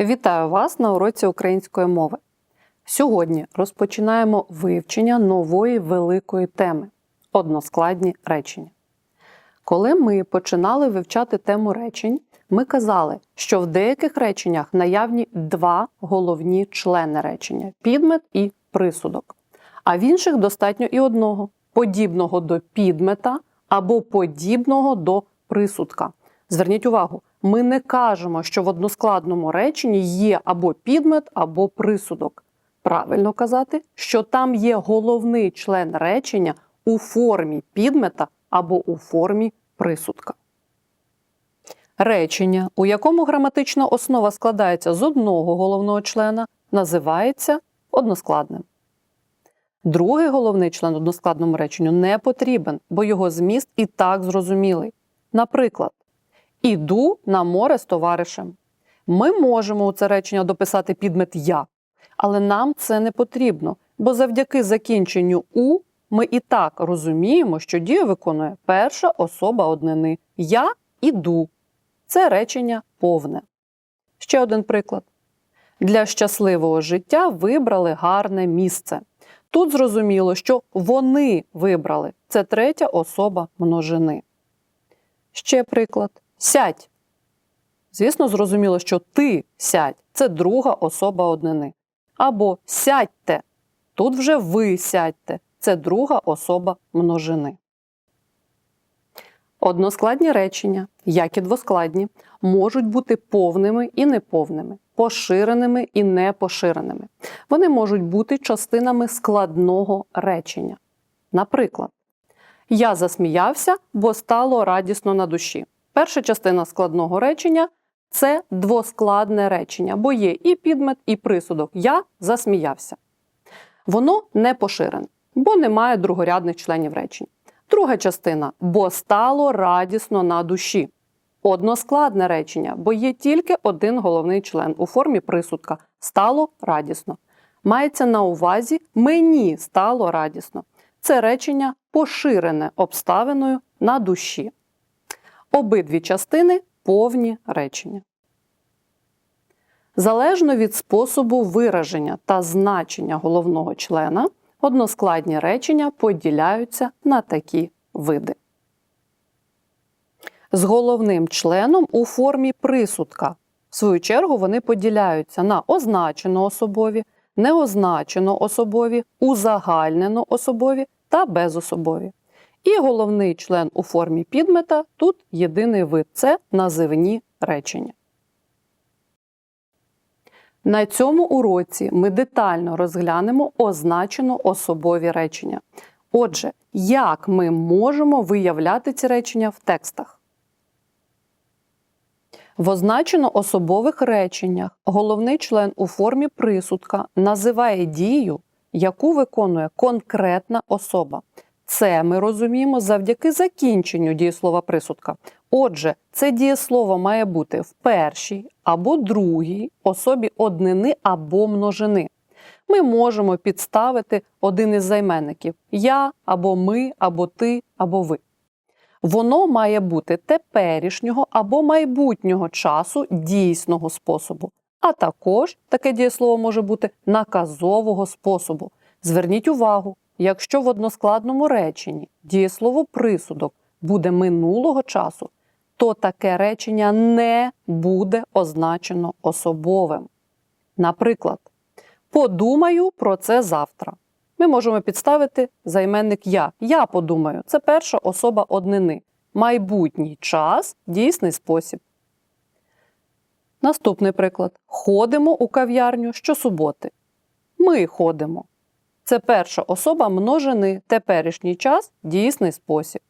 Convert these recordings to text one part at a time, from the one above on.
Вітаю вас на уроці української мови. Сьогодні розпочинаємо вивчення нової великої теми односкладні речення. Коли ми починали вивчати тему речень, ми казали, що в деяких реченнях наявні два головні члени речення підмет і присудок, а в інших достатньо і одного подібного до підмета або подібного до присудка. Зверніть увагу, ми не кажемо, що в односкладному реченні є або підмет, або присудок. Правильно казати, що там є головний член речення у формі підмета або у формі присудка. Речення, у якому граматична основа складається з одного головного члена, називається односкладним. Другий головний член односкладному реченню не потрібен, бо його зміст і так зрозумілий. Наприклад, Іду на море з товаришем. Ми можемо у це речення дописати підмет я, але нам це не потрібно, бо завдяки закінченню у ми і так розуміємо, що дію виконує перша особа однини Я іду. Це речення повне. Ще один приклад. Для щасливого життя вибрали гарне місце. Тут зрозуміло, що вони вибрали це третя особа множини. Ще приклад. Сядь. Звісно, зрозуміло, що ти сядь це друга особа однини. Або сядьте. Тут вже ви сядьте це друга особа множини. Односкладні речення, як і двоскладні, можуть бути повними і неповними, поширеними і непоширеними. Вони можуть бути частинами складного речення. Наприклад, я засміявся, бо стало радісно на душі. Перша частина складного речення це двоскладне речення, бо є і підмет, і присудок. Я засміявся. Воно не поширене, бо немає другорядних членів речень. Друга частина бо стало радісно на душі. Односкладне речення, бо є тільки один головний член у формі присудка стало радісно. Мається на увазі мені стало радісно. Це речення поширене обставиною на душі. Обидві частини повні речення. Залежно від способу вираження та значення головного члена, односкладні речення поділяються на такі види. З головним членом у формі присудка. В свою чергу вони поділяються на означено особові, неозначено особові, узагальнено особові та безособові. І головний член у формі підмета тут єдиний вид це називні речення. На цьому уроці ми детально розглянемо означено особові речення. Отже, як ми можемо виявляти ці речення в текстах? В означено особових реченнях головний член у формі присудка називає дію, яку виконує конкретна особа. Це ми розуміємо завдяки закінченню дієслова присудка. Отже, це дієслово має бути в першій або другій особі однини або множини. Ми можемо підставити один із займенників я або ми, або ти, або ви. Воно має бути теперішнього або майбутнього часу дійсного способу. А також таке дієслово може бути наказового способу. Зверніть увагу, Якщо в односкладному реченні дієслово присудок буде минулого часу, то таке речення не буде означено особовим. Наприклад, подумаю про це завтра. Ми можемо підставити займенник я. Я подумаю, це перша особа однини. Майбутній час дійсний спосіб. Наступний приклад: ходимо у кав'ярню щосуботи. Ми ходимо. Це перша особа множини теперішній час дійсний спосіб.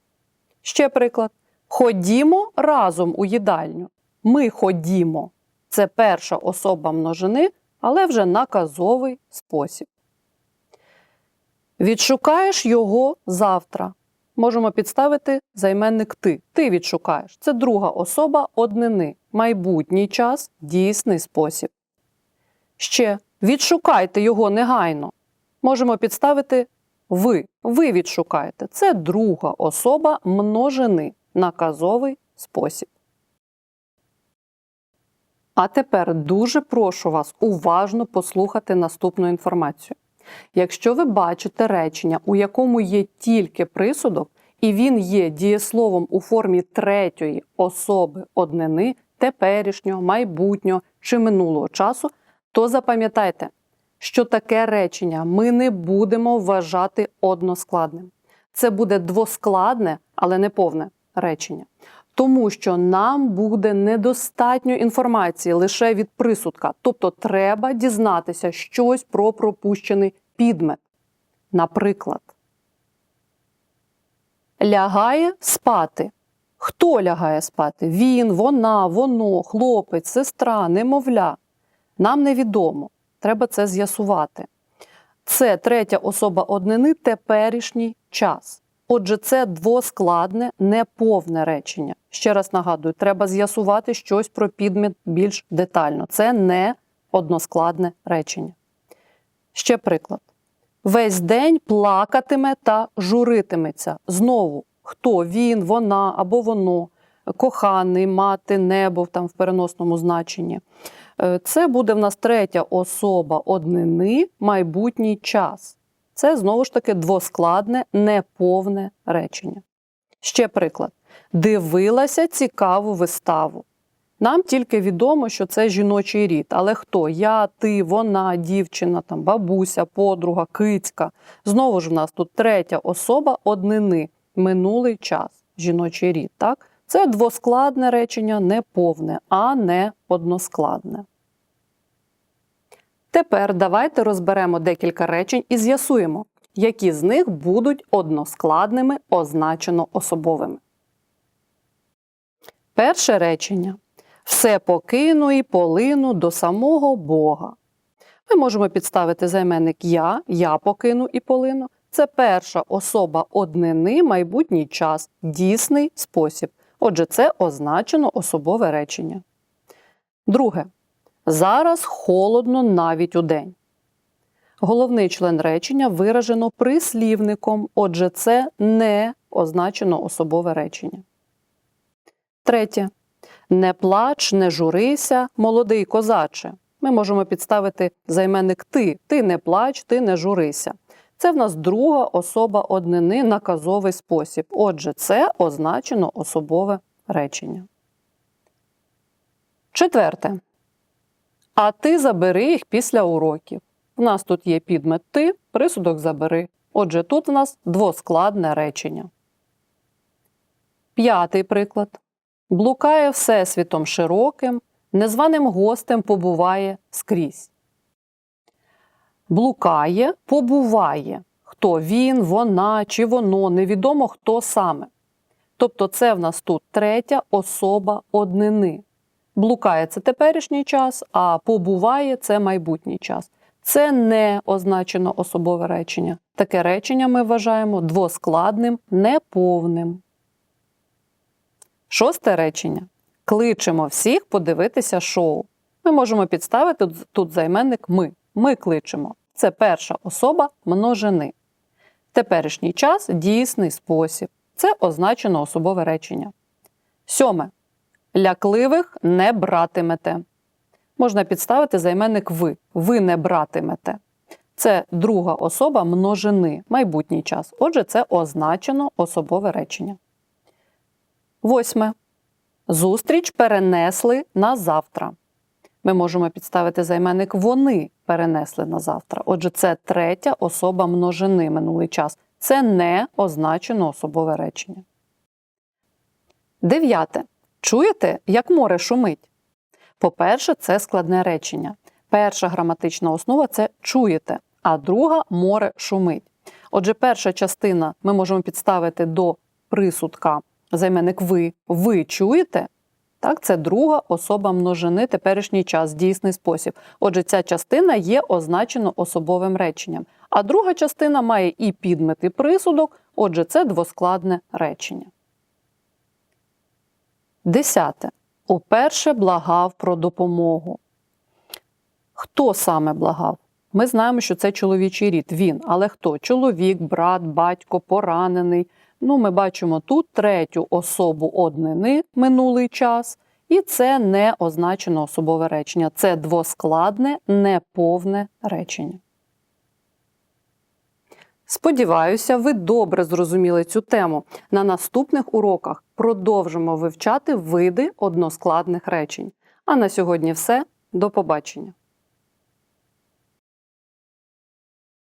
Ще приклад. Ходімо разом у їдальню. Ми ходімо. Це перша особа множини, але вже наказовий спосіб. Відшукаєш його завтра. Можемо підставити займенник ти. Ти відшукаєш. Це друга особа однини. Майбутній час дійсний спосіб. Ще відшукайте його негайно можемо підставити ви. Ви відшукаєте. Це друга особа множини, наказовий спосіб. А тепер дуже прошу вас уважно послухати наступну інформацію. Якщо ви бачите речення, у якому є тільки присудок, і він є дієсловом у формі третьої особи однини теперішнього, майбутнього чи минулого часу, то запам'ятайте, що таке речення ми не будемо вважати односкладним. Це буде двоскладне, але не повне речення. Тому що нам буде недостатньо інформації лише від присудка, тобто треба дізнатися щось про пропущений підмет. Наприклад, лягає спати. Хто лягає спати? Він, вона, воно, хлопець, сестра, немовля. Нам невідомо. Треба це з'ясувати. Це третя особа однини теперішній час. Отже, це двоскладне, неповне речення. Ще раз нагадую, треба з'ясувати щось про підмет більш детально. Це не односкладне речення. Ще приклад. Весь день плакатиме та журитиметься. Знову, хто він, вона або воно, коханий, мати, небо там в переносному значенні. Е, Це буде в нас третя особа однини, майбутній час. Це знову ж таки двоскладне, неповне речення. Ще приклад. Дивилася цікаву виставу. Нам тільки відомо, що це жіночий рід. Але хто? Я, ти, вона, дівчина, там, бабуся, подруга, кицька. Знову ж в нас тут третя особа однини, минулий час, жіночий рід. Так? Це двоскладне речення, неповне, а не односкладне. Тепер давайте розберемо декілька речень і з'ясуємо, які з них будуть односкладними, означено особовими. Перше речення. Все покину і полину до самого Бога. Ми можемо підставити займенник я, я покину і полину. Це перша особа однини, майбутній час, дійсний спосіб. Отже, це означено особове речення. Друге. Зараз холодно навіть у день. Головний член речення виражено прислівником, отже, це не означено особове речення. Третє. Не плач, не журися, молодий козаче. Ми можемо підставити займенник ти. Ти не плач, ти не журися. Це в нас друга особа однини наказовий спосіб. Отже, це означено особове речення. Четверте. А ти забери їх після уроків. У нас тут є підмет ти, присудок забери. Отже, тут у нас двоскладне речення. П'ятий приклад. Блукає всесвітом широким, незваним гостем побуває скрізь. Блукає, побуває. Хто він, вона чи воно, невідомо хто саме. Тобто, це в нас тут третя особа однини. Блукає це теперішній час, а побуває це майбутній час. Це не означено особове речення. Таке речення ми вважаємо двоскладним, неповним. Шосте речення. Кличемо всіх подивитися шоу. Ми можемо підставити тут займенник ми. Ми кличемо. Це перша особа множини. Теперішній час дійсний спосіб. Це означено особове речення. Сьоме. Лякливих не братимете. Можна підставити займенник ви. Ви не братимете. Це друга особа множини, майбутній час. Отже, це означено особове речення. Восьме. Зустріч перенесли на завтра. Ми можемо підставити займенник вони перенесли на завтра. Отже, це третя особа множини минулий час. Це не означено особове речення. Дев'яте. Чуєте, як море шумить? По-перше, це складне речення. Перша граматична основа це чуєте, а друга море шумить. Отже, перша частина ми можемо підставити до присудка займенник ви. Ви чуєте? Так, це друга особа множини, теперішній час, дійсний спосіб. Отже, ця частина є означено особовим реченням. А друга частина має і підмет, і присудок, отже, це двоскладне речення. Десяте. Уперше благав про допомогу. Хто саме благав? Ми знаємо, що це чоловічий рід. Він. Але хто? Чоловік, брат, батько, поранений. Ну, ми бачимо тут третю особу однини минулий час І це не означено особове речення. Це двоскладне, неповне речення. Сподіваюся, ви добре зрозуміли цю тему. На наступних уроках продовжимо вивчати види односкладних речень. А на сьогодні все. До побачення.